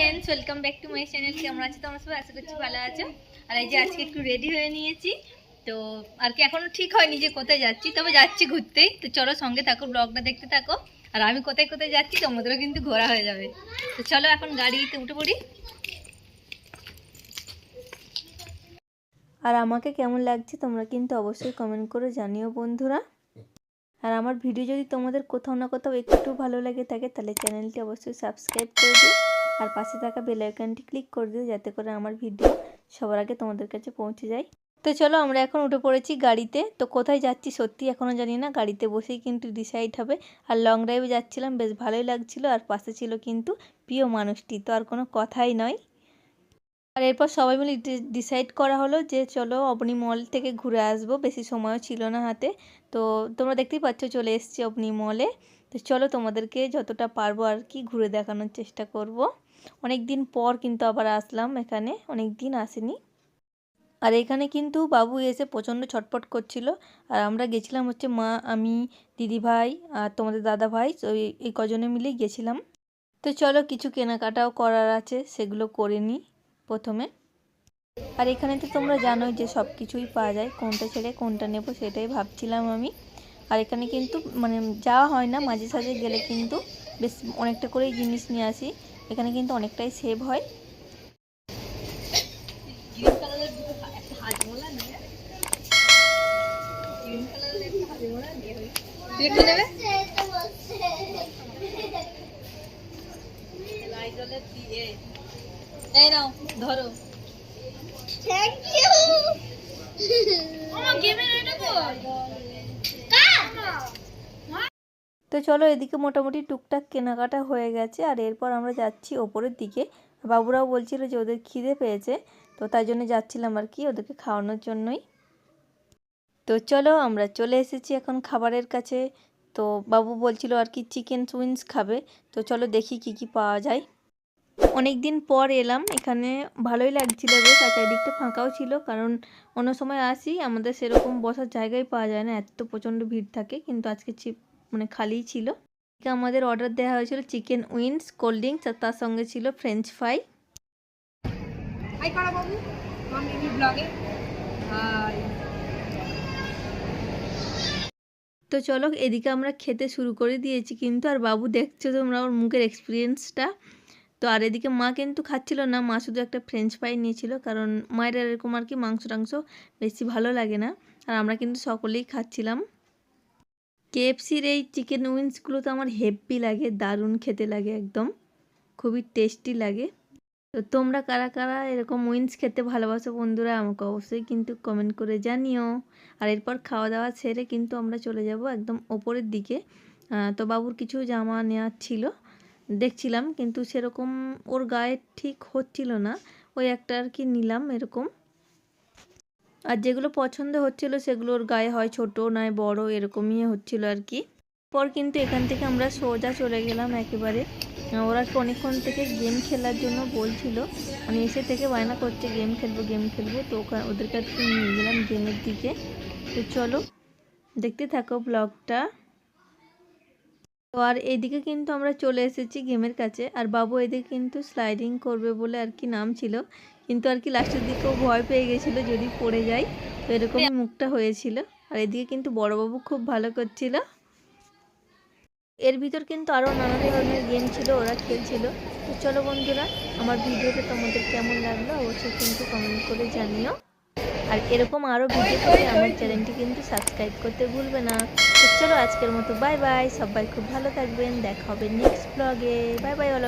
Friends welcome back to my channel কেমন আছো তোমরা সবাই? আশা করছি ভালো আছো। আর এই যে আজকে একটু রেডি হয়ে নিয়েছি। তো আর কি এখনও ঠিক হয়নি যে কোথায় যাচ্ছি, তবে যাচ্ছি ঘুরতেই তো চলো সঙ্গে থাকো ব্লগটা দেখতে থাকো। আর আমি কোথায় কোথায় যাচ্ছি, তোমাদেরও কিন্তু ঘোরা হয়ে যাবে। তো চলো এখন গাড়িতে উঠে পড়ি। আর আমাকে কেমন লাগছে তোমরা কিন্তু অবশ্যই কমেন্ট করে জানিও বন্ধুরা। আর আমার ভিডিও যদি তোমাদের কোথাও না কোথাও একটু ভালো লাগে থাকে, তাহলে চ্যানেলটি অবশ্যই সাবস্ক্রাইব করে দিও। আর পাশে থাকা বেল আইকনটি ক্লিক করে দিও, যাতে করে আমার ভিডিও সবার আগে তোমাদের কাছে পৌঁছে যায়। তো চলো আমরা এখন উঠে পড়েছি গাড়িতে। তো কোথায় যাচ্ছি সত্যি এখনও জানি না। গাড়িতে বসেই কিন্তু ডিসাইড হবে। আর লং ড্রাইভে যাচ্ছিলাম, বেশ ভালোই লাগছিল। আর পাশে ছিল কিন্তু প্রিয় মানুষটি। তো আর কোনো কথাই নয়। আর এরপর সবাই মিলে ডিসাইড করা হলো যে চলো অবনি মল থেকে ঘুরে আসব। বেশি সময়ও ছিল না হাতে। তো তোমরা দেখতেই পাচ্ছ চলে এসেছি অবনি মলে তো চলো তোমাদেরকে যতটা পারব আর কি ঘুরে দেখানোর চেষ্টা করব। অনেক দিন পর কিন্তু আবার আসলাম এখানে অনেক দিন আসেনি। আর এখানে কিন্তু বাবু এসে প্রচণ্ড ছটপট করছিল। আর আমরা গেছিলাম হচ্ছে মা, আমি দিদি ভাই আর তোমাদের দাদা ভাই তো এই- কজনে মিলেই গেছিলাম। তো চলো কিছু কেনাকাটাও করার আছে, সেগুলো করে নিই প্রথমে। আর এখানে তো তোমরা জানোই যে সব কিছুই পাওয়া যায়, কোনটা ছেড়ে কোনটা নেব সেটাই ভাবছিলাম আমি। আর এখানে কিন্তু মানে যাওয়া হয় না, মাঝে সাঝে গেলে কিন্তু বেশ অনেকটা করেই জিনিস নিয়ে আসি। এখানে কিন্তু অনেকটাই সেভ হয়। গ্রিন কালারের দুটো তো চলো এদিকে মোটামুটি টুকটাক কেনাকাটা হয়ে গেছে, আর এরপর আমরা যাচ্ছি ওপরের দিকে। বাবুরাও বলছিল যে ওদের খিদে পেয়েছে, তো তাই জন্য যাচ্ছিলাম আর কি ওদেরকে খাওয়ানোর জন্যই। তো চলো আমরা চলে এসেছি এখন খাবারের কাছে। তো বাবু বলছিল আর কি চিকেন উইংস খাবে, তো চলো দেখি কি কি পাওয়া যায়। অনেক দিন পর এলাম, এখানে ভালোই লাগছিল বেশ, আর চারিদিকটা ফাঁকাও ছিল, কারণ অন্য সময় আসি আমাদের সেরকম বসার জায়গায় পাওয়া যায় না, এত প্রচণ্ড ভিড় থাকে, কিন্তু আজকে মানে খালিই ছিল। আমাদের অর্ডার দেওয়া হয়েছিল চিকেন উইংস কোল্ড ড্রিঙ্কস আর তার সঙ্গে ছিল ফ্রেঞ্চ ফ্রাই হাই করা বাবু ব্লগে তো চলো এদিকে আমরা খেতে শুরু করে দিয়েছি কিন্তু আর বাবু দেখছ তোমরা ওর মুখের এক্সপিরিয়েন্সটা তো আর এদিকে মা কিন্তু খাচ্ছিল না মা শুধু একটা ফ্রেঞ্চ ফ্রাই নিয়েছিল কারণ মায়ের এরকম আর কি মাংস টাংস বেশি ভালো লাগে না। আর আমরা কিন্তু সকলেই খাচ্ছিলাম। কেএফসির এই চিকেন উইংসগুলো তো আমার হেভি লাগে, দারুণ খেতে লাগে একদম। খুবই টেস্টি লাগে। তো তোমরা কারা কারা এরকম উইংস খেতে ভালোবাসো বন্ধুরা আমাকে অবশ্যই কিন্তু কমেন্ট করে জানিও। আর এরপর খাওয়া দাওয়া সেরে কিন্তু আমরা চলে যাব একদম ওপরের দিকে। তো বাবুর কিছু জামা নেওয়ার ছিল, দেখছিলাম, কিন্তু সেরকম ওর গায়ে ঠিক হচ্ছিল না। ওই একটা আর কি নিলাম এরকম। আর যেগুলো পছন্দ হচ্ছিল সেগুলো ওর গায়ে হয় ছোট নয় বড় এরকমই হচ্ছিল আর কি। পর কিন্তু এখান থেকে আমরা সোজা চলে গেলাম একেবারে। ওরা অনেকক্ষণ থেকে গেম খেলার জন্য বলছিল মানে এসে থেকে বায়না করছে, গেম খেলব গেম খেলব। তো ওদের কাছে নিয়ে গেলাম গেমের দিকে। তো চলো, দেখতে থাকো ব্লগটা। তো আর এদিকে কিন্তু আমরা চলে এসেছি গেমের কাছে, আর বাবু এদিকে কিন্তু স্লাইডিং করবে বলে আর কি নাম ছিল। কিন্তু আর কি লাস্টের দিকেও ভয় পেয়ে গেছিল যদি পড়ে যায় তো এরকমই মুখটা হয়েছিল। আর এদিকে কিন্তু বড়বাবু খুব ভালো করছিল। এর ভিতর কিন্তু আরও নানা ধরনের গেম ছিল ওরা খেলছিল। তো চলো বন্ধুরা আমার ভিডিওটা তোমাদের কেমন লাগল অবশ্যই কিন্তু কমেন্ট করে জানিও। আর এরকম আরও ভিডিও পেতে আমার চ্যানেলটি কিন্তু সাবস্ক্রাইব করতে ভুলবে না। তো চলো আজকের মতো বাই বাই সবাই খুব ভালো থাকবেন। দেখা হবে নেক্সট ব্লগে বাই বাই অল